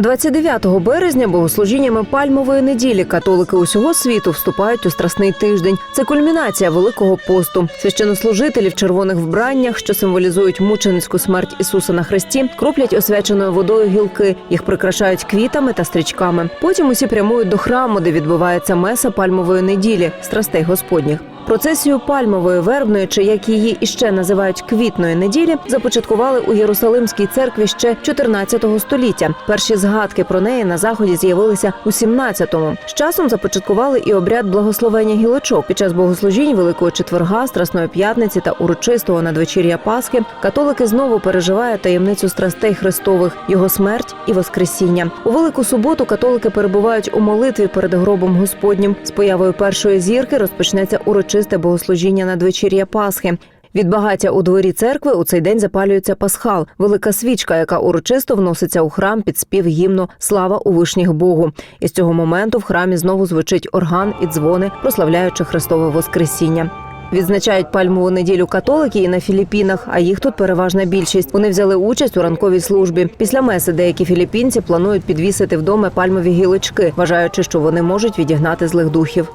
29 березня богослужіннями пальмової неділі католики усього світу вступають у страсний тиждень. Це кульмінація великого посту. Священнослужителі в червоних вбраннях, що символізують мученицьку смерть Ісуса на хресті, кроплять освяченою водою гілки. Їх прикрашають квітами та стрічками. Потім усі прямують до храму, де відбувається меса пальмової неділі, страстей Господніх. Процесію пальмової вербної, чи як її іще називають квітної неділі, започаткували у Єрусалимській церкві ще 14 століття. Перші згадки про неї на заході з'явилися у 17-му. З часом започаткували і обряд благословення гілочок під час богослужінь Великого четверга, Страсної п'ятниці та урочистого надвечір'я Пасхи. Католики знову переживають таємницю страстей Христових, його смерть і воскресіння. У велику суботу католики перебувають у молитві перед гробом Господнім. З появою першої зірки розпочнеться урочисте богослужіння надвечір'я Пасхи. Від багаття у дворі церкви у цей день запалюється пасхал, велика свічка, яка урочисто вноситься у храм під спів гімну Слава у вишніх Богу. І з цього моменту в храмі знову звучить орган і дзвони, прославляючи Христове Воскресіння. Відзначають пальмову неділю католики і на Філіппінах, а їх тут переважна більшість. Вони взяли участь у ранковій службі. Після меси деякі філіппінці планують підвісити вдома пальмові гілочки, вважаючи, що вони можуть відігнати злих духів.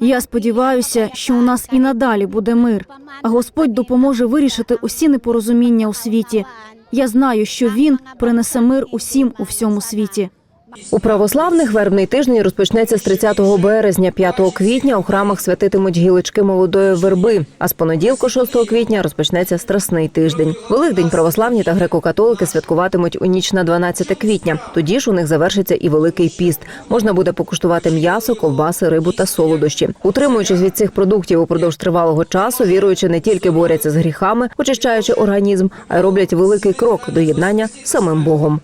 Я сподіваюся, що у нас і надалі буде мир, а Господь допоможе вирішити усі непорозуміння у світі. Я знаю, що він принесе мир усім у всьому світі. У православних вербний тиждень розпочнеться з 30 березня, 5 квітня у храмах святитимуть гілочки молодої верби. А з понеділку, 6 квітня, розпочнеться страсний тиждень. Великдень православні та греко-католики святкуватимуть у ніч на 12 квітня. Тоді ж у них завершиться і великий піст. Можна буде покуштувати м'ясо, ковбаси, рибу та солодощі. Утримуючись від цих продуктів упродовж тривалого часу, віруючи не тільки борються з гріхами, очищаючи організм, а й роблять великий крок до єднання з самим Богом.